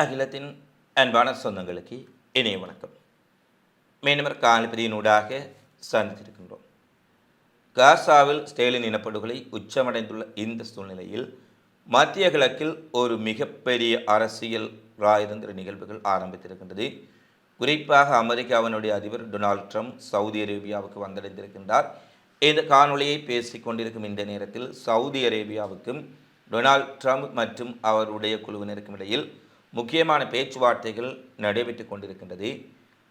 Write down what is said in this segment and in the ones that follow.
அகிலத்தின் அன்பான சொந்தங்களுக்கு இணைய வணக்கம். மீனவர் காலப்பதியினூடாக சந்தித்திருக்கின்றோம். காசாவில் ஸ்டேலின் இனப்படுகொலை உச்சமடைந்துள்ள இந்த சூழ்நிலையில் மத்திய கிழக்கில் ஒரு மிகப்பெரிய அரசியல் ராயதந்திர நிகழ்வுகள் ஆரம்பித்திருக்கின்றது. குறிப்பாக அமெரிக்காவினுடைய அதிபர் டொனால்ட் ட்ரம்ப் சவுதி அரேபியாவுக்கு வந்தடைந்திருக்கின்றார். இந்த காணொலியை பேசிக் கொண்டிருக்கும் இந்த நேரத்தில் சவுதி அரேபியாவுக்கும் டொனால்ட் ட்ரம்ப் மற்றும் அவருடைய குழுவினருக்கும் இடையில் முக்கியமான பேச்சுவார்த்தைகள் நடைபெற்று கொண்டிருக்கின்றது.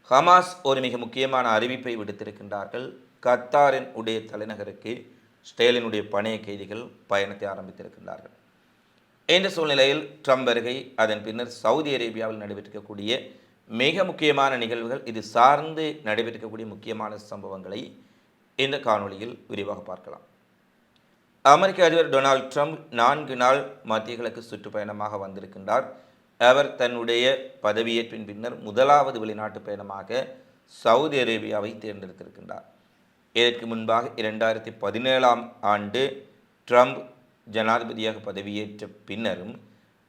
ஹமாஸ் ஒரு மிக முக்கியமான அறிவிப்பை விடுத்திருக்கின்றார்கள். கத்தாரின் உடைய தலைநகருக்கு ஸ்டேலினுடைய பணைய கைதிகள் பயணத்தை ஆரம்பித்திருக்கின்றார்கள். இந்த சூழ்நிலையில் ட்ரம்ப் வருகை அதன் பின்னர் சவுதி அரேபியாவில் நடைபெற்றிருக்கக்கூடிய மிக முக்கியமான நிகழ்வுகள் இது சார்ந்து நடைபெற்றிருக்கக்கூடிய முக்கியமான சம்பவங்களை இந்த காணொளியில் விரிவாக பார்க்கலாம். அமெரிக்க அதிபர் டொனால்ட் ட்ரம்ப் நான்கு நாள் மத்திய கிழக்கு சுற்றுப்பயணமாக வந்திருக்கின்றார். அவர் தன்னுடைய பதவியேற்பின் பின்னர் முதலாவது வெளிநாட்டு பயணமாக சவுதி அரேபியாவை தேர்ந்தெடுத்திருக்கின்றார். இதற்கு முன்பாக இரண்டாயிரத்தி பதினேழாம் ஆண்டு ட்ரம்ப் ஜனாதிபதியாக பதவியேற்ற பின்னரும்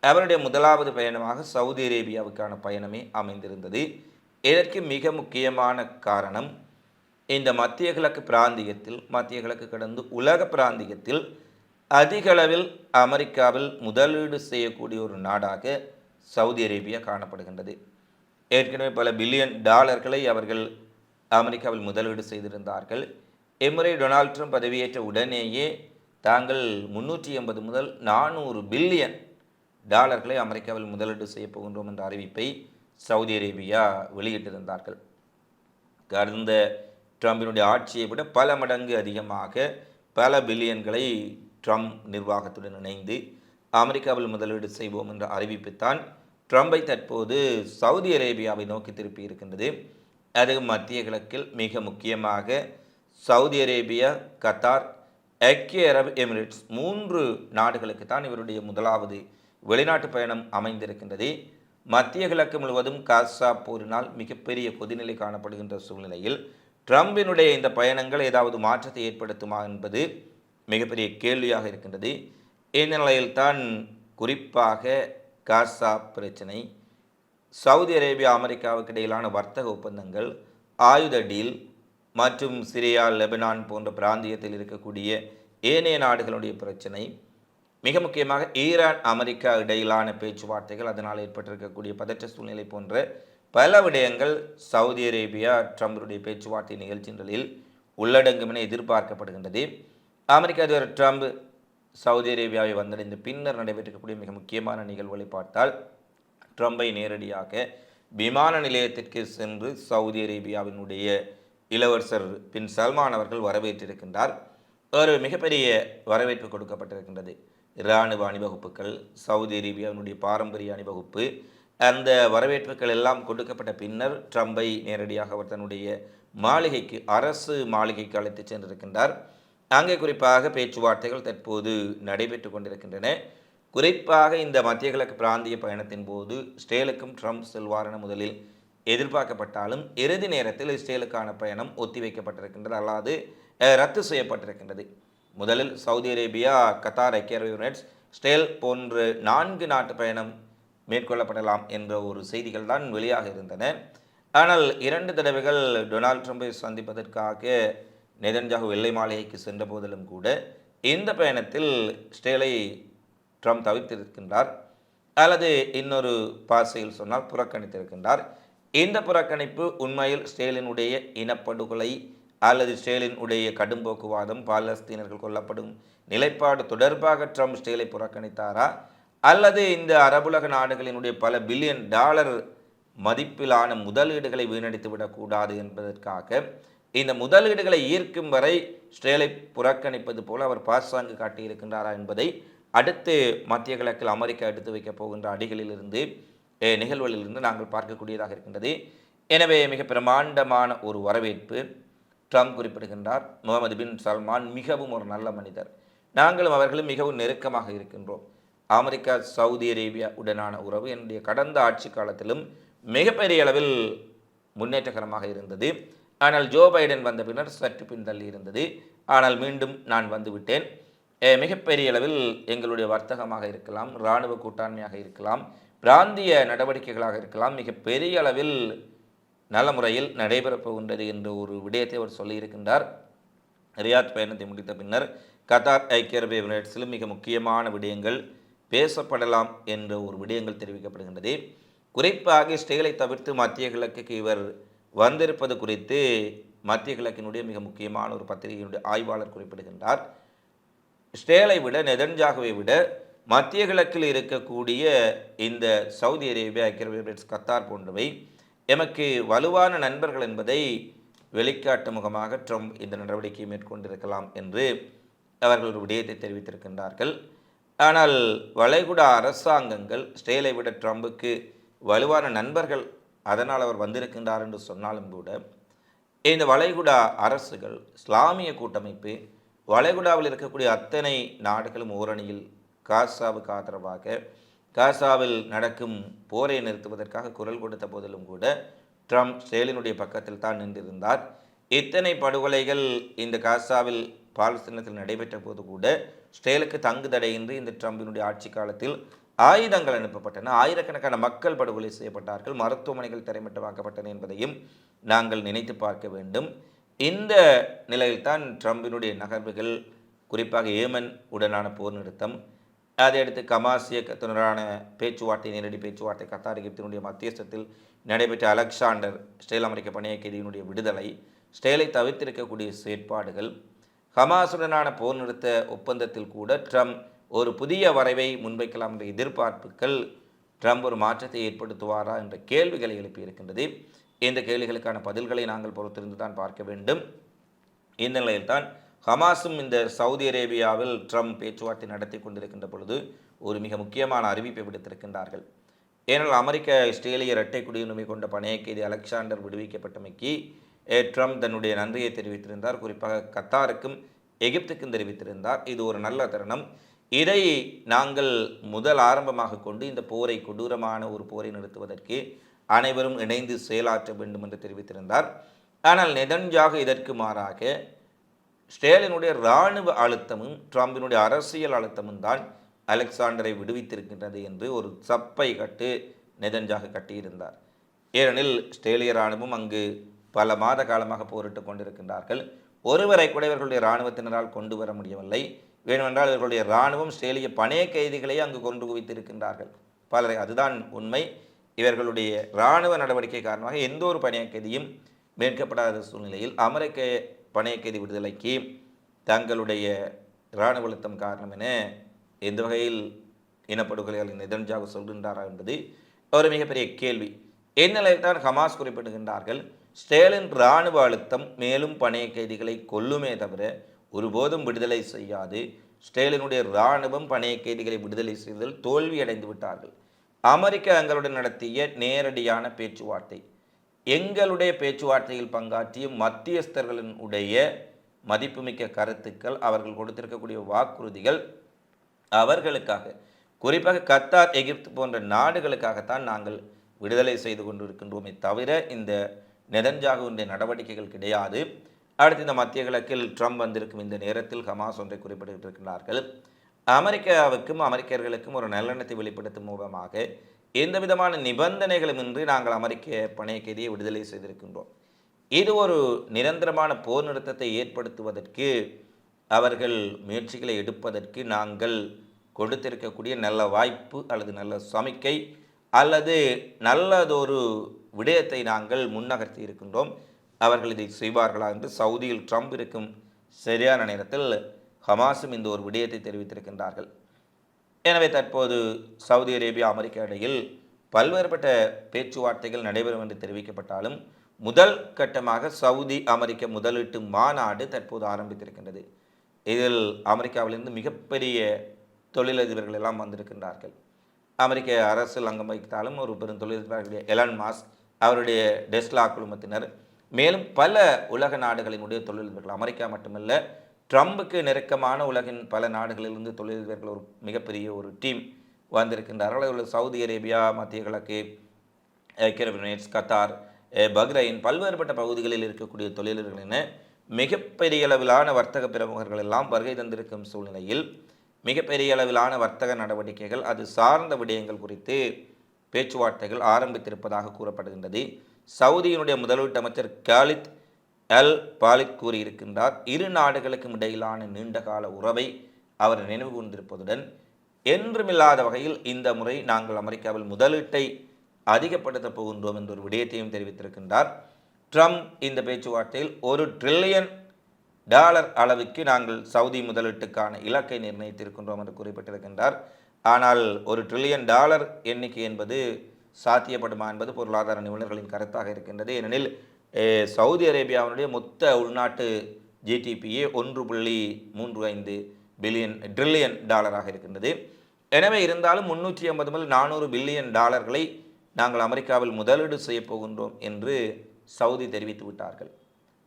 அவருடைய முதலாவது பயணமாக சவுதி அரேபியாவுக்கான பயணமே அமைந்திருந்தது. இதற்கு மிக முக்கியமான காரணம் இந்த மத்திய கிழக்கு பிராந்தியத்தில் மத்திய கிழக்கு கடந்து உலக பிராந்தியத்தில் அதிகளவில் அமெரிக்காவில் முதலீடு செய்யக்கூடிய ஒரு நாடாக சவுதி அரேபியா காணப்படுகின்றது. ஏற்கனவே பல பில்லியன் டாலர்களை அவர்கள் அமெரிக்காவில் முதலீடு செய்திருந்தார்கள். எம்முறை டொனால்ட் ட்ரம்ப் பதவியேற்ற உடனேயே தாங்கள் முன்னூற்றி எண்பது முதல் நானூறு பில்லியன் டாலர்களை அமெரிக்காவில் முதலீடு செய்ய போகின்றோம் என்ற அறிவிப்பை சவுதி அரேபியா வெளியிட்டிருந்தார்கள். கடந்த ட்ரம்பினுடைய ஆட்சியை விட பல மடங்கு அதிகமாக பல பில்லியன்களை ட்ரம்ப் நிர்வாகத்துடன் இணைந்து அமெரிக்காவில் முதலீடு செய்வோம் என்ற அறிவிப்புத்தான் ட்ரம்பை தற்போது சவுதி அரேபியாவை நோக்கி திருப்பி இருக்கின்றது. அது மத்திய கிழக்கில் மிக முக்கியமாக சவுதி அரேபியா கத்தார் ஐக்கிய அரபு எமிரேட்ஸ் மூன்று நாடுகளுக்கு தான் இவருடைய முதலாவது வெளிநாட்டு பயணம் அமைந்திருக்கின்றது. மத்திய கிழக்கு முழுவதும் காசா போரினால் மிகப்பெரிய கொதிநிலை காணப்படுகின்ற சூழ்நிலையில் ட்ரம்பினுடைய இந்த பயணங்கள் ஏதாவது மாற்றத்தை ஏற்படுத்துமா என்பது மிகப்பெரிய கேள்வியாக இருக்கின்றது. இந்நிலையில்தான் குறிப்பாக காசா பிரச்சனை சவுதி அரேபியா அமெரிக்காவுக்கு இடையிலான வர்த்தக ஒப்பந்தங்கள் ஆயுத டீல் மற்றும் சிரியா லெபனான் போன்ற பிராந்தியத்தில் இருக்கக்கூடிய ஏனைய நாடுகளுடைய பிரச்சனை மிக முக்கியமாக ஈரான் அமெரிக்கா இடையிலான பேச்சுவார்த்தைகள் அதனால் ஏற்பட்டிருக்கக்கூடிய பதற்ற சூழ்நிலை போன்ற பல விடயங்கள் சவுதி அரேபியா ட்ரம்புடைய பேச்சுவார்த்தை நிகழ்ச்சிகளில் உள்ளடங்கும் என எதிர்பார்க்கப்படுகின்றது. அமெரிக்க அதிபர் ட்ரம்ப் சவுதி அரேபியாவை வந்தடைந்த பின்னர் நடைபெற்றிருக்கக்கூடிய மிக முக்கியமான நிகழ்வுகளை பார்த்தால் ட்ரம்பை நேரடியாக விமான நிலையத்திற்கு சென்று சவுதி அரேபியாவினுடைய இளவரசர் பின் சல்மான் அவர்கள் வரவேற்றிருக்கின்றார். ஒரு மிகப்பெரிய வரவேற்பு கொடுக்கப்பட்டிருக்கின்றது. இராணுவ அணிவகுப்புகள் சவுதி அரேபியாவினுடைய பாரம்பரிய அணிவகுப்பு அந்த வரவேற்புகள் எல்லாம் கொடுக்கப்பட்ட பின்னர் ட்ரம்பை நேரடியாக அவர் தன்னுடைய மாளிகைக்கு அரசு மாளிகைக்கு அழைத்து சென்றிருக்கின்றார். அங்கே குறிப்பாக பேச்சுவார்த்தைகள் தற்போது நடைபெற்று கொண்டிருக்கின்றன. குறிப்பாக இந்த மத்திய கிழக்கு பிராந்திய பயணத்தின் போது ஸ்டேலுக்கும் ட்ரம்ப் செல்வார் என முதலில் எதிர்பார்க்கப்பட்டாலும் இறுதி நேரத்தில் இஸ்ரேலுக்கான பயணம் ஒத்திவைக்கப்பட்டிருக்கின்றது. அல்லாது ரத்து செய்யப்பட்டிருக்கின்றது. முதலில் சவுதி அரேபியா கத்தார் ஐக்கிய அரபு யுனைட்ஸ் ஸ்டேல் போன்ற நான்கு நாட்டு பயணம் மேற்கொள்ளப்படலாம் என்ற ஒரு செய்திகள் தான் வெளியாக இருந்தன. ஆனால் இரண்டு தடவைகள் டொனால்ட் ட்ரம்பை சந்திப்பதற்காக நெதன்ஜாகு வெள்ளை மாளிகைக்கு சென்ற போதிலும் கூட இந்த பயணத்தில் ஸ்டேலை ட்ரம்ப் தவிர்த்திருக்கின்றார். அல்லது இன்னொரு பாசையில் சொன்னால் புறக்கணித்திருக்கின்றார். இந்த புறக்கணிப்பு உண்மையில் ஸ்டேலினுடைய இனப்படுகொலை அல்லது ஸ்டேலின் உடைய கடும்போக்குவாதம் பாலஸ்தீனர்கள் கொல்லப்படும் நிலைப்பாடு தொடர்பாக ட்ரம்ப் ஸ்டேலை புறக்கணித்தாரா? அல்லது இந்த அரபுலக நாடுகளினுடைய பல பில்லியன் டாலர் மதிப்பிலான முதலீடுகளை வீணடித்து விடக்கூடாது என்பதற்காக இந்த முதலீடுகளை ஈர்க்கும் வரை ஸ்டேலை புறக்கணிப்பது போல அவர் பாசாங்கு காட்டியிருக்கின்றாரா என்பதை அடுத்து மத்திய கிழக்கில் அமெரிக்கா எடுத்து வைக்கப் போகின்ற அடிகளிலிருந்து நிகழ்வுகளிலிருந்து நாங்கள் பார்க்கக்கூடியதாக இருக்கின்றது. எனவே மிக பிரமாண்டமான ஒரு வரவேற்பு. ட்ரம்ப் குறிப்பிடுகின்றார் முகமது பின் சல்மான் மிகவும் ஒரு நல்ல மனிதர். நாங்களும் அவர்களும் மிகவும் நெருக்கமாக இருக்கின்றோம். அமெரிக்கா சவுதி அரேபியா உடனான உறவு என்னுடைய கடந்த ஆட்சி காலத்திலும் மிகப்பெரிய அளவில் முன்னேற்றகரமாக இருந்தது. ஆனால் ஜோ பைடன் வந்த பின்னர் சற்று பின்தள்ளி இருந்தது ஆனால் மீண்டும் நான் வந்துவிட்டேன். மிகப்பெரிய அளவில் எங்களுடைய வர்த்தகமாக இருக்கலாம் இராணுவ கூட்டாண்மையாக இருக்கலாம் பிராந்திய நடவடிக்கைகளாக இருக்கலாம் மிகப்பெரிய அளவில் நல்ல முறையில் நடைபெறப் போகின்றது என்ற ஒரு விடயத்தை அவர் சொல்லியிருக்கின்றார். ரியாத் பயணத்தை முடித்த பின்னர் கத்தார் ஐக்கிய அரபு எமிரேட்ஸிலும் மிக முக்கியமான விடயங்கள் பேசப்படலாம் என்ற ஒரு விடயங்கள் தெரிவிக்கப்படுகின்றது. குறிப்பாக இஸ்ரேலை தவிர்த்து மத்திய கிழக்குக்கு இவர் வந்திருப்பது குறித்து மத்திய கிழக்கினுடைய மிக முக்கியமான ஒரு பத்திரிகையினுடைய ஆய்வாளர் குறிப்பிடுகின்றார். ஸ்டேலை விட நெதன்ஜாகவை விட மத்திய கிழக்கில் இருக்கக்கூடிய இந்த சவுதி அரேபியா ஐக்கிய எமிரேட்ஸ் கத்தார் போன்றவை எமக்கு வலுவான நண்பர்கள் என்பதை வெளிக்காட்டு முகமாக ட்ரம்ப் இந்த நடவடிக்கையை மேற்கொண்டிருக்கலாம் என்று அவர்கள் ஒரு விடயத்தை தெரிவித்திருக்கின்றார்கள். ஆனால் வளைகுடா அரசாங்கங்கள் ஸ்டேலை விட ட்ரம்புக்கு வலுவான நண்பர்கள் அதனால் அவர் வந்திருக்கின்றார் என்று சொன்னாலும் கூட இந்த வளைகுடா அரசுகள் இஸ்லாமிய கூட்டமைப்பு வளைகுடாவில் இருக்கக்கூடிய அத்தனை நாடுகளும் ஓரணியில் காசாவுக்கு ஆதரவாக காசாவில் நடக்கும் போரை நிறுத்துவதற்காக குரல் கொடுத்த போதிலும் கூட ட்ரம்ப் செயலினுடைய பக்கத்தில் தான் நின்றிருந்தார். இத்தனை படுகொலைகள் இந்த காசாவில் பாலஸ்தீனத்தில் நடைபெற்ற போது கூட ஸ்டேலுக்கு தங்கு தடையின்றி இந்த ட்ரம்பினுடைய ஆட்சி காலத்தில் ஆயுதங்கள் அனுப்பப்பட்டன. ஆயிரக்கணக்கான மக்கள் படுகொலை செய்யப்பட்டார்கள். மருத்துவமனைகள் திரைமட்டமாக்கப்பட்டன என்பதையும் நாங்கள் நினைத்து பார்க்க வேண்டும். இந்த நிலையில்தான் ட்ரம்பினுடைய நகர்வுகள் குறிப்பாக ஏமன் உடனான போர் நிறுத்தம் அதையடுத்து கமாஸ் இயக்கத்தினரான பேச்சுவார்த்தை நேரடி பேச்சுவார்த்தை கத்தார் எகிப்தினுடைய மத்தியஸ்தத்தில் நடைபெற்ற அலெக்சாண்டர் ஸ்டேல் அமெரிக்க பணிய கைதியினுடைய விடுதலை ஸ்டேலை தவிர்த்திருக்கக்கூடிய செயற்பாடுகள் ஹமாசுடனான போர் நிறுத்த ஒப்பந்தத்தில் கூட ட்ரம்ப் ஒரு புதிய வரைவை முன்வைக்கலாம் என்ற எதிர்பார்ப்புகள் ட்ரம்ப் ஒரு மாற்றத்தை ஏற்படுத்துவாரா என்ற கேள்விகளை எழுப்பியிருக்கின்றது இந்த கேள்விகளுக்கான பதில்களை நாங்கள் பொறுத்திருந்து தான் பார்க்க வேண்டும். இந்த நிலையில்தான் ஹமாஸும் இந்த சவுதி அரேபியாவில் ட்ரம்ப் பேச்சுவார்த்தை நடத்தி கொண்டிருக்கின்ற பொழுது ஒரு மிக முக்கியமான அறிவிப்பை விடுத்திருக்கின்றார்கள். ஏனால் அமெரிக்க இஸ்ரேலிய இரட்டை குடியுரிமை கொண்ட பணைய கைதி அலெக்சாண்டர் விடுவிக்கப்பட்டமைக்கு ட்ரம்ப் தன்னுடைய நன்றியை தெரிவித்திருந்தார். குறிப்பாக கத்தாருக்கும் எகிப்துக்கும் தெரிவித்திருந்தார். இது ஒரு நல்ல தருணம். இதை நாங்கள் முதல் ஆரம்பமாக கொண்டு இந்த போரை கொடூரமான ஒரு போரை நிறுத்துவதற்கு அனைவரும் இணைந்து செயலாற்ற வேண்டும் என்று தெரிவித்திருந்தார். ஆனால் நெதன்ஜாக இதற்கு மாறாக ஸ்டேலினுடைய இராணுவ அழுத்தமும் ட்ரம்பினுடைய அரசியல் அழுத்தமும் தான் அலெக்சாண்டரை விடுவித்திருக்கின்றது என்று ஒரு சப்பை கட்டு நெதன்ஜாக கட்டியிருந்தார். ஏனெனில் ஸ்டேலிய இராணுவம் அங்கு பல மாத காலமாக போரிட்டு கொண்டிருக்கின்றார்கள். ஒருவரை கூட இவர்களுடைய இராணுவத்தினரால் கொண்டு வர முடியவில்லை. வேணுமென்றால் இவர்களுடைய இராணுவம் ஸ்டேலிய பணைய கைதிகளை அங்கு கொண்டு குவித்திருக்கின்றார்கள். பலரை அதுதான் உண்மை. இவர்களுடைய இராணுவ நடவடிக்கை காரணமாக எந்த ஒரு பணைய கைதியும் மீட்கப்படாத சூழ்நிலையில் அமெரிக்க பணைய கைதி விடுதலைக்கு தங்களுடைய இராணுவ அழுத்தம் காரணம் என எந்த வகையில் இனப்படுகொலைகள் நெதன்ஜாக சொல்கின்றாரா என்பது ஒரு மிகப்பெரிய கேள்வி. இந்நிலையில் தான் ஹமாஸ் குறிப்பிடுகின்றார்கள் ஸ்டேலின் இராணுவ அழுத்தம் மேலும் பணைய கைதிகளை கொல்லுமே தவிர ஒருபோதும் விடுதலை செய்யாது. ஸ்டேலினுடைய இராணுவம் பணைய கைதிகளை விடுதலை செய்தல் தோல்வியடைந்து விட்டார்கள். அமெரிக்க எங்களுடன் நடத்திய நேரடியான பேச்சுவார்த்தை. எங்களுடைய பேச்சுவார்த்தையில் பங்காற்றிய மத்தியஸ்தர்களின் உடைய மதிப்புமிக்க கருத்துக்கள் அவர்கள் கொடுத்திருக்கக்கூடிய வாக்குறுதிகள் அவர்களுக்காக குறிப்பாக கத்தார் எகிப்து போன்ற நாடுகளுக்காகத்தான் நாங்கள் விடுதலை செய்து கொண்டிருக்கின்றோமே தவிர இந்த நெதன்ஜாகுவினுடைய நடவடிக்கைகள் கிடையாது. அடுத்து இந்த மத்திய கிழக்கில் ட்ரம்ப் வந்திருக்கும் இந்த நேரத்தில் ஹமாஸ் ஒன்றை குறிப்பிட்டிருக்கிறார்கள் அமெரிக்காவுக்கும் அமெரிக்கர்களுக்கும் ஒரு நல்லெண்ணத்தை வெளிப்படுத்தும் மூலமாக எந்த விதமான நிபந்தனைகளும் இன்றி நாங்கள் அமெரிக்க பணைய கைதியை விடுதலை செய்திருக்கின்றோம். இது ஒரு நிரந்தரமான போர் நிறுத்தத்தை ஏற்படுத்துவதற்கு அவர்கள் முயற்சிகளை எடுப்பதற்கு நாங்கள் கொடுத்திருக்கக்கூடிய நல்ல வாய்ப்பு அல்லது நல்ல சமிக்கை அல்லது நல்லதொரு விடயத்தை நாங்கள் முன்னகர்த்தி இருக்கின்றோம். அவர்கள் இதை செய்வார்களா என்று சவுதியில் ட்ரம்ப் இருக்கும் சரியான நேரத்தில் ஹமாஸும் இந்த ஒரு விடயத்தை தெரிவித்திருக்கின்றார்கள். எனவே தற்போது சவுதி அரேபியா அமெரிக்கா இடையில் பல்வேறுபட்ட பேச்சுவார்த்தைகள் நடைபெறும் என்று தெரிவிக்கப்பட்டாலும் முதல் கட்டமாக சவுதி அமெரிக்க முதலீட்டு மாநாடு தற்போது ஆரம்பித்திருக்கின்றது. இதில் அமெரிக்காவிலிருந்து மிகப்பெரிய தொழிலதிபர்கள் எல்லாம் வந்திருக்கின்றார்கள். அமெரிக்க அரசில் அங்கம் வகித்தாலும் ஒரு பெரும் தொழிலதிபர்களுடைய எலான் மாஸ் அவருடைய டெஸ்லா குழுமத்தினர் மேலும் பல உலக நாடுகளினுடைய தொழிலதிபர்கள் அமெரிக்கா மட்டுமல்ல ட்ரம்புக்கு நெருக்கமான உலகின் பல நாடுகளிலிருந்து தொழிலதிபர்கள் ஒரு மிகப்பெரிய ஒரு டீம் வந்திருக்கின்றார்கள் அதில் சவுதி அரேபியா மத்திய கிழக்கு ஐக்கிய கத்தார் பஹ்ரைன் பல்வேறுபட்ட பகுதிகளில் இருக்கக்கூடிய தொழிலர்கள் என மிகப்பெரிய அளவிலான வர்த்தக பிரமுகர்கள் எல்லாம் வருகை தந்திருக்கும் சூழ்நிலையில் மிகப்பெரிய அளவிலான வர்த்தக நடவடிக்கைகள் அது சார்ந்த விடயங்கள் குறித்து பேச்சுவார்த்தைகள் ஆரம்பித்திருப்பதாக கூறப்படுகின்றது. சவுதியினுடைய முதலீட்டு அமைச்சர் காலித் அல் பாலித் கூறியிருக்கின்றார் இரு நாடுகளுக்கும் இடையிலான நீண்டகால உறவை அவர் நினைவு கூர்ந்திருப்பதுடன் என்றுமில்லாத வகையில் இந்த முறை நாங்கள் அமெரிக்காவில் முதலீட்டை அதிகப்படுத்தப் போகின்றோம் என்ற ஒரு விடயத்தையும் தெரிவித்திருக்கின்றார். ட்ரம்ப் இந்த பேச்சுவார்த்தையில் ஒரு ட்ரில்லியன் டாலர் அளவுக்கு நாங்கள் சவுதி முதலீட்டுக்கான இலக்கை நிர்ணயித்திருக்கின்றோம் என்று குறிப்பிட்டிருக்கின்றார். ஆனால் ஒரு ட்ரில்லியன் டாலர் எண்ணிக்கை என்பது சாத்தியப்படுமா என்பது பொருளாதார நிபுணர்களின் கருத்தாக இருக்கின்றது. ஏனெனில் சவுதி அரேபியாவினுடைய மொத்த உள்நாட்டு ஜிடிபியே ஒன்று புள்ளி மூன்று ஐந்து பில்லியன் ட்ரில்லியன் டாலராக இருக்கின்றது. எனவே இருந்தாலும் முன்னூற்றி ஐம்பது முதல் நானூறு பில்லியன் டாலர்களை நாங்கள் அமெரிக்காவில் முதலீடு செய்யப் போகின்றோம் என்று சவுதி தெரிவித்து விட்டார்கள்.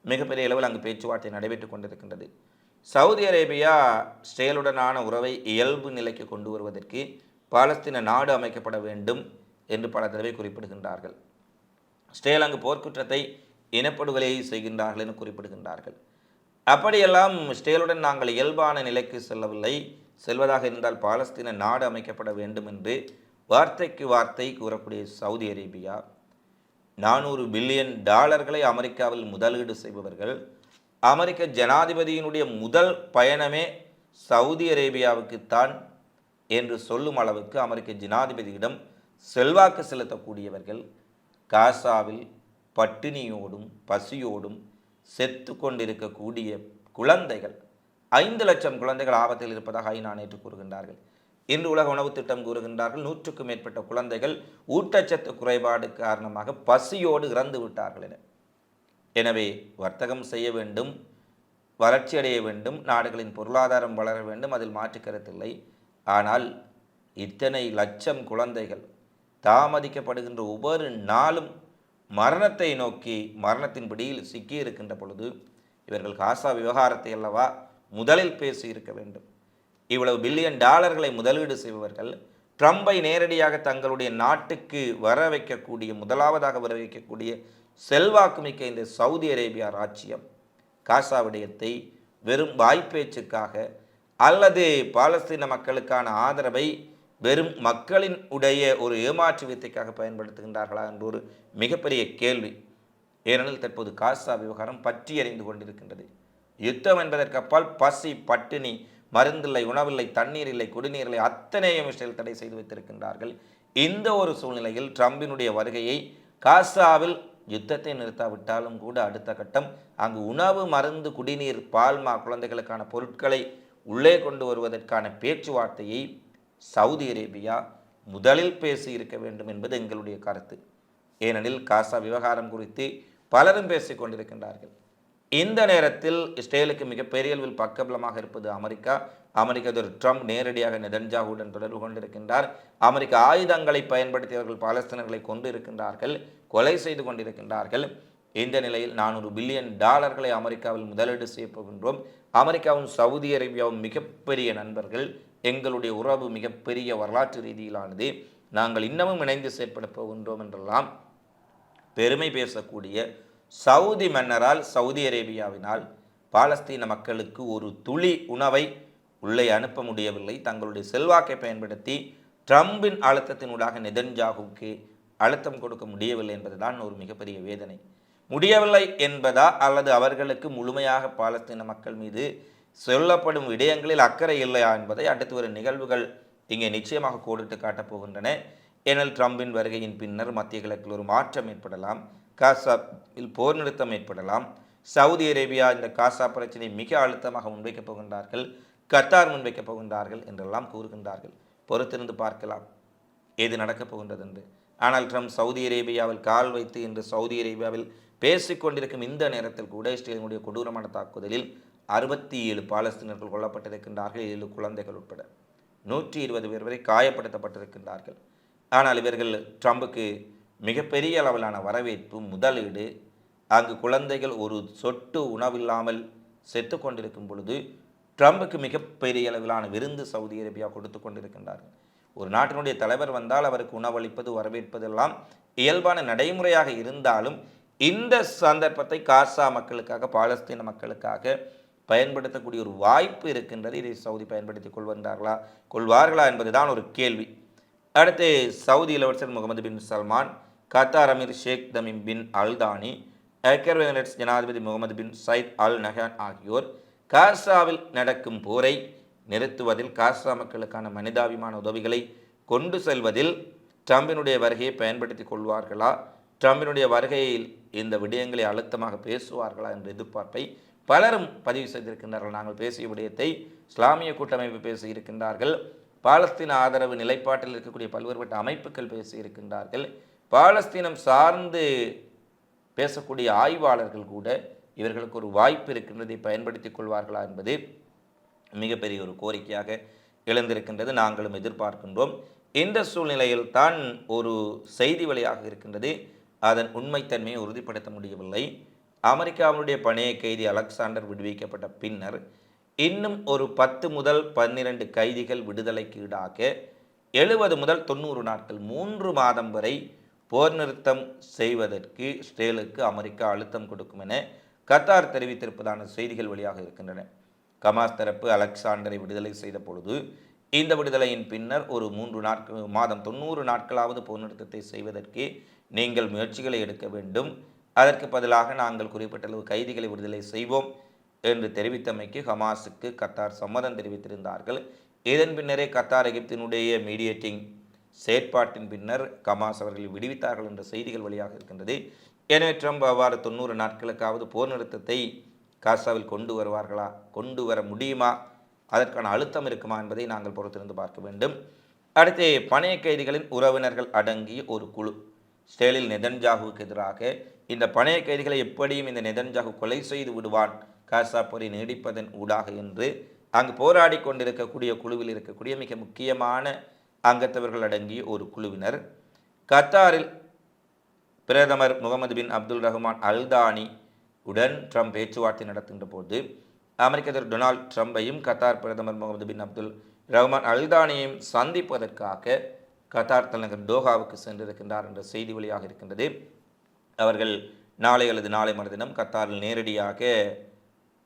மிகப்பெரிய அளவில் அங்கு பேச்சுவார்த்தை நடைபெற்றுக் கொண்டிருக்கின்றது. சவுதி அரேபியா ஸ்டேலுடனான உறவை இயல்பு நிலைக்கு கொண்டு வருவதற்கு பாலஸ்தீன நாடு அமைக்கப்பட வேண்டும் என்று பல தடவை குறிப்பிடுகின்றார்கள். இஸ்ரேல் போர்க்குற்றத்தை இனப்படுகொலையை செய்கின்றார்கள் என குறிப்பிடுகின்றார்கள். அப்படியெல்லாம் ஸ்டேலுடன் நாங்கள் இயல்பான நிலைக்கு செல்லவில்லை. செல்வதாக இருந்தால் பாலஸ்தீன நாடு அமைக்கப்பட வேண்டும் என்று வார்த்தைக்கு வார்த்தை கூறக்கூடிய சவுதி அரேபியா நானூறு பில்லியன் டாலர்களை அமெரிக்காவில் முதலீடு செய்பவர்கள் அமெரிக்க ஜனாதிபதியினுடைய முதல் பயணமே சவுதி அரேபியாவுக்குத்தான் என்று சொல்லும் அளவுக்கு அமெரிக்க ஜனாதிபதியிடம் செல்வாக்கு செலுத்தக்கூடியவர்கள் காசாவில் பட்டினியோடும் பசியோடும் செத்து கொண்டிருக்கக்கூடிய குழந்தைகள் ஐந்து லட்சம் குழந்தைகள் ஆபத்தில் இருப்பதாக ஐநா நேற்று கூறுகின்றார்கள். இன்று உலக உணவு திட்டம் கூறுகின்றார்கள் நூற்றுக்கும் மேற்பட்ட குழந்தைகள் ஊட்டச்சத்து குறைபாடு காரணமாக பசியோடு இறந்து விட்டார்கள் என. எனவே வர்த்தகம் செய்ய வேண்டும் வளர்ச்சி அடைய வேண்டும் நாடுகளின் பொருளாதாரம் வளர வேண்டும் அதில் மாற்றுக்கருத்தில்லை ஆனால் இத்தனை லட்சம் குழந்தைகள் தாமதிக்கப்படுகின்ற ஒவ்வொரு நாளும் மரணத்தை நோக்கி மரணத்தின் பிடியில் சிக்கி இருக்கின்ற பொழுது இவர்கள் காசா விவகாரத்தை அல்லவா முதலில் பேசி இருக்க வேண்டும். இவ்வளவு பில்லியன் டாலர்களை முதலீடு செய்பவர்கள் ட்ரம்பை நேரடியாக தங்களுடைய நாட்டுக்கு வர வைக்கக்கூடிய முதலாவதாக வர வைக்கக்கூடிய செல்வாக்குமிக்க இந்த சவுதி அரேபியா ராச்சியம் காசா விடயத்தை வெறும் வாய்ப்பேச்சுக்காக அல்லது பாலஸ்தீன மக்களுக்கான ஆதரவை வெறும் மக்களின் உடைய ஒரு ஏமாற்று வித்தைக்காக பயன்படுத்துகின்றார்களா என்ற ஒரு மிகப்பெரிய கேள்வி. ஏனெனில் தற்போது காசா விவகாரம் பற்றி அறிந்து கொண்டிருக்கின்றது. யுத்தம் என்பதற்கு அப்பால் பசி பட்டினி மருந்தில்லை உணவில்லை தண்ணீர் இல்லை குடிநீர் இல்லை அத்தனையும் இஸ்ரேல் தடை செய்து வைத்திருக்கின்றார்கள். இந்த ஒரு சூழ்நிலையில் ட்ரம்பினுடைய வருகையை காசாவில் யுத்தத்தை நிறுத்தாவிட்டாலும் கூட அடுத்த கட்டம் அங்கு உணவு மருந்து குடிநீர் பால்மா குழந்தைகளுக்கான பொருட்களை உள்ளே கொண்டு வருவதற்கான பேச்சுவார்த்தையை சவுதி அரேபியா முதலில் பேசி இருக்க வேண்டும் என்பது எங்களுடைய கருத்து. ஏனெனில் காசா விவகாரம் குறித்து பலரும் பேசிக் கொண்டிருக்கின்றார்கள். இந்த நேரத்தில் இஸ்ரேலுக்கு மிகப்பெரிய அளவில் பக்கபலமாக இருப்பது அமெரிக்கா. அமெரிக்க அதிபர் ட்ரம்ப் நேரடியாக நெதன்ஜாவுடன் தொடர்பு கொண்டிருக்கின்றார். அமெரிக்க ஆயுதங்களை பயன்படுத்தி அவர்கள் பாலஸ்தீனர்களை கொண்டு இருக்கின்றார்கள் கொலை செய்து கொண்டிருக்கின்றார்கள். இந்த நிலையில் நானூறு பில்லியன் டாலர்களை அமெரிக்காவில் முதலீடு செய்ய போகின்றோம். அமெரிக்காவும் சவுதி அரேபியாவும் மிகப்பெரிய நண்பர்கள். எங்களுடைய உறவு மிகப்பெரிய வரலாற்று ரீதியிலானது. நாங்கள் இன்னமும் இணைந்து செயற்பட போகின்றோம் என்றெல்லாம் பெருமை பேசக்கூடிய சவுதி மன்னரால் சவுதி அரேபியாவினால் பாலஸ்தீன மக்களுக்கு ஒரு துளி உணவை உள்ளே அனுப்ப முடியவில்லை. தங்களுடைய செல்வாக்கை பயன்படுத்தி ட்ரம்பின் அழுத்தத்தினூடாக நெதன்ஜாகுவுக்கு அழுத்தம் கொடுக்க முடியவில்லை என்பதுதான் ஒரு மிகப்பெரிய வேதனை. முடியவில்லை என்பதா அல்லது அவர்களுக்கு முழுமையாக பாலஸ்தீன மக்கள் மீது சொல்லப்படும் விடயங்களில் அக்கறை இல்லையா என்பதை அடுத்து வரும் நிகழ்வுகள் இங்கே நிச்சயமாக கோடிட்டு காட்டப் போகின்றன. ஏனால் ட்ரம்பின் வருகையின் பின்னர் மத்திய கிழக்கில் ஒரு மாற்றம் ஏற்படலாம். காசாவில் போர் நிறுத்தம் ஏற்படலாம். சவுதி அரேபியா இந்த காசா பிரச்சனை மிக அழுத்தமாக முன்வைக்கப் போகின்றார்கள். கத்தார் முன்வைக்கப் போகின்றார்கள் என்றெல்லாம் கூறுகின்றார்கள். பொறுத்திருந்து பார்க்கலாம். எது நடக்கப் போகின்றது என்று. ஆனால் ட்ரம்ப் சவுதி அரேபியாவில் கால் வைத்து இன்று சவுதி அரேபியாவில் பேசிக்கொண்டிருக்கும் இந்த நேரத்தில் கூட இஸ்ரேலினுடைய கொடூரமான தாக்குதலில் அறுபத்தி ஏழு பாலஸ்தீனர்கள் கொல்லப்பட்டிருக்கின்றார்கள் ஏழு குழந்தைகள் உட்பட. நூற்றி இருபது பேர் வரை காயப்படுத்தப்பட்டிருக்கின்றார்கள். ஆனால் இவர்கள் ட்ரம்புக்கு மிகப்பெரிய அளவிலான வரவேற்பு முதலீடு அங்கு குழந்தைகள் ஒரு சொட்டு உணவில்லாமல் செத்து கொண்டிருக்கும் பொழுது ட்ரம்புக்கு மிகப்பெரிய அளவிலான விருந்து சவுதி அரேபியா கொடுத்து கொண்டிருக்கின்றார்கள். ஒரு நாட்டினுடைய தலைவர் வந்தால் அவருக்கு உணவளிப்பது வரவேற்பதெல்லாம் இயல்பான நடைமுறையாக இருந்தாலும் இந்த சந்தர்ப்பத்தை காசா மக்களுக்காக பாலஸ்தீன மக்களுக்காக பயன்படுத்தக்கூடிய ஒரு வாய்ப்பு இருக்கின்றது. இதை சவுதி பயன்படுத்திக் கொள்வந்தார்களா கொள்வார்களா என்பதுதான் ஒரு கேள்வி. அடுத்து சவுதி இளவரசர் Mohammed bin Salman Qatar Amir Sheikh Tamim bin Al Thani ஐக்கிய ஜனாதிபதி முகமது பின் சயித் அல் நஹான் ஆகியோர் காசாவில் நடக்கும் போரை நிறுத்துவதில் காசா மக்களுக்கான மனிதாபிமான உதவிகளை கொண்டு செல்வதில் ட்ரம்பினுடைய வருகையை பயன்படுத்திக் கொள்வார்களா? ட்ரம்பினுடைய வருகையில் இந்த விடயங்களை அழுத்தமாக பேசுவார்களா என்ற எதிர்பார்ப்பை பலரும் பதிவு செய்திருக்கின்றார்கள். நாங்கள் பேசிய விடயத்தை இஸ்லாமிய கூட்டமைப்பு பேசியிருக்கின்றார்கள் பாலஸ்தீன ஆதரவு நிலைப்பாட்டில் இருக்கக்கூடிய பல்வேறுபட்ட அமைப்புகள் பேசியிருக்கின்றார்கள் பாலஸ்தீனம் சார்ந்து பேசக்கூடிய ஆய்வாளர்கள் கூட இவர்களுக்கு ஒரு வாய்ப்பு இருக்கின்றதை பயன்படுத்திக் கொள்வார்களா என்பது மிகப்பெரிய ஒரு கோரிக்கையாக எழுந்திருக்கின்றது. நாங்களும் எதிர்பார்க்கின்றோம். இந்த சூழ்நிலையில் தான் ஒரு செய்தி வழியாக இருக்கின்றது. அதன் உண்மைத்தன்மையை உறுதிப்படுத்த முடியவில்லை. அமெரிக்காவினுடைய பணைய கைதி அலெக்சாண்டர் விடுவிக்கப்பட்ட பின்னர் இன்னும் ஒரு பத்து முதல் பன்னிரண்டு கைதிகள் விடுதலைக்கு ஈடாக எழுபது முதல் தொண்ணூறு நாட்கள் மூன்று மாதம் வரை போர் நிறுத்தம் செய்வதற்கு இஸ்ரேலுக்கு அமெரிக்கா அழுத்தம் கொடுக்கும் என கத்தார் தெரிவித்திருப்பதான செய்திகள் வெளியாக இருக்கின்றன. கமாஸ் தரப்பு அலெக்சாண்டரை விடுதலை செய்த பொழுது இந்த விடுதலையின் பின்னர் ஒரு மூன்று நாட்கள் மாதம் தொண்ணூறு நாட்களாவது போர் நிறுத்தத்தை செய்வதற்கு நீங்கள் முயற்சிகளை எடுக்க வேண்டும். அதற்கு பதிலாக நாங்கள் குறிப்பிட்ட அளவு கைதிகளை விடுதலை செய்வோம் என்று தெரிவித்தமைக்கு ஹமாஸுக்கு கத்தார் சம்மதம் தெரிவித்திருந்தார்கள். இதன் பின்னரே கத்தார் எகிப்தினுடைய மீடியேட்டிங் செயற்பாட்டின் பின்னர் கமாஸ் அவர்களை விடுவித்தார்கள் என்ற செய்திகள் வழியாக இருக்கின்றது. எனவே ட்ரம்ப் அவ்வாறு தொண்ணூறு நாட்களுக்காவது போர் நிறுத்தத்தை காசாவில் கொண்டு வருவார்களா? கொண்டு வர முடியுமா? அதற்கான அழுத்தம் இருக்குமா என்பதை நாங்கள் பொறுத்திருந்து பார்க்க வேண்டும். அடுத்து பணைய கைதிகளின் உறவினர்கள் அடங்கிய ஒரு குழு. ஸ்டேலில் நெதன்ஜாகுவுக்கு எதிராக இந்த பணைய கைதிகளை எப்படியும் இந்த நெதன்ஜாகு கொலை செய்து விடுவான். காசா போரை நீடிப்பதன் ஊடாக என்று அங்கு போராடி கொண்டிருக்கக்கூடிய குழுவில் இருக்கக்கூடிய மிக முக்கியமான அங்கத்தவர்கள் அடங்கிய ஒரு குழுவினர். கத்தாரில் பிரதமர் Mohammed bin Abdul Rahman Al Thani உடன் ட்ரம்ப் பேச்சுவார்த்தை நடத்துகின்ற போது அமெரிக்க அதிபர் டொனால்ட் ட்ரம்பையும் கத்தார் பிரதமர் முகமது பின் அப்துல் ரஹ்மான் அல்தானியையும் சந்திப்பதற்காக கத்தார் தலைநகர் டோஹாவுக்கு சென்றிருக்கின்றார் என்ற செய்தி வழியாக இருக்கின்றது. அவர்கள் நாளை அல்லது நாளை மறுதினம் கத்தாரில் நேரடியாக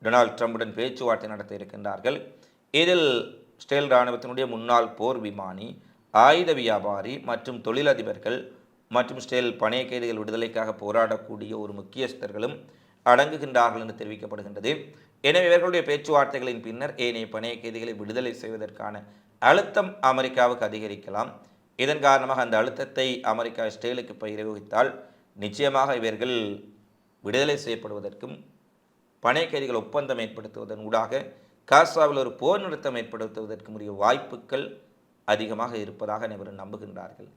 டொனால்ட் ட்ரம்புடன் பேச்சுவார்த்தை நடத்த இருக்கின்றார்கள். இதில் ஸ்டேல் இராணுவத்தினுடைய முன்னாள் போர் விமானி ஆயுத வியாபாரி மற்றும் தொழிலதிபர்கள் மற்றும் ஸ்டேல் பணைய கைதிகள் விடுதலைக்காக போராடக்கூடிய ஒரு முக்கியஸ்தர்களும் அடங்குகின்றார்கள் என்று தெரிவிக்கப்படுகின்றது. எனவே இவர்களுடைய பேச்சுவார்த்தைகளின் பின்னர் ஏனைய பணைய கைதிகளை விடுதலை செய்வதற்கான அழுத்தம் அமெரிக்காவுக்கு அதிகரிக்கலாம். இதன் காரணமாக அந்த அழுத்தத்தை அமெரிக்கா இஸ்ரேலுக்கு பிரயோகித்தால் நிச்சயமாக இவர்கள் விடுதலை செய்யப்படுவதற்கும் பனை கைதிகள் ஒப்பந்தம் ஏற்படுத்துவதன் ஊடாக காசாவில் ஒரு போர் நிறுத்தம் ஏற்படுத்துவதற்கும் உரிய வாய்ப்புகள் அதிகமாக இருப்பதாக அனைவரும் நம்புகின்றார்கள்.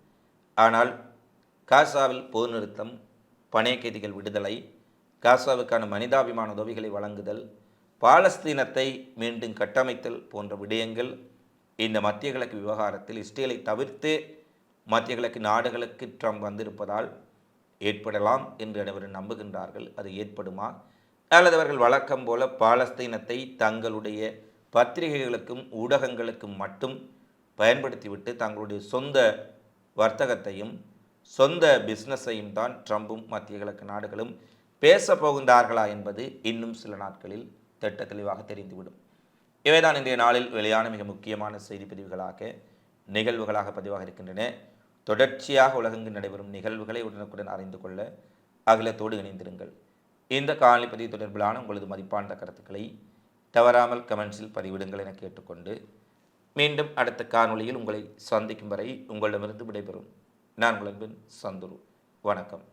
ஆனால் காசாவில் போர் நிறுத்தம் பனை கைதிகள் விடுதலை காசாவுக்கான மனிதாபிமான உதவிகளை வழங்குதல் பாலஸ்தீனத்தை மீண்டும் கட்டமைத்தல் போன்ற விடயங்கள் இந்த மத்திய கிழக்கு விவகாரத்தில் இஸ்ரேலை தவிர்த்து மத்திய கிழக்கு நாடுகளுக்கு ட்ரம்ப் வந்திருப்பதால் ஏற்படலாம் என்று அனைவரும் நம்புகின்றார்கள். அது ஏற்படுமா? அல்லது அவர்கள் வழக்கம் போல பாலஸ்தீனத்தை தங்களுடைய பத்திரிகைகளுக்கும் ஊடகங்களுக்கும் மட்டும் பயன்படுத்திவிட்டு தங்களுடைய சொந்த வர்த்தகத்தையும் சொந்த பிஸ்னஸையும் தான் ட்ரம்பும் மத்திய கிழக்கு நாடுகளும் பேச போகின்றார்களா என்பது இன்னும் சில நாட்களில் திட்ட தெளிவாக தெரிந்துவிடும். இவைதான் இன்றைய நாளில் வெளியான மிக முக்கியமான செய்தி நிகழ்வுகளாக பதிவாக இருக்கின்றன. தொடர்ச்சியாக உலகெங்கு நடைபெறும் நிகழ்வுகளை உடனுக்குடன் அறிந்து கொள்ள அகிலத்தோடு இணைந்திருங்கள். இந்த காணொலி பதிவு தொடர்பிலான உங்களது மதிப்பான கருத்துக்களை தவறாமல் கமெண்ட்ஸில் பதிவிடுங்கள் என கேட்டுக்கொண்டு மீண்டும் அடுத்த காணொளியில் உங்களை சந்திக்கும் வரை உங்களிடமிருந்து விடைபெறும். நான் உங்கள் சந்துரு. வணக்கம்.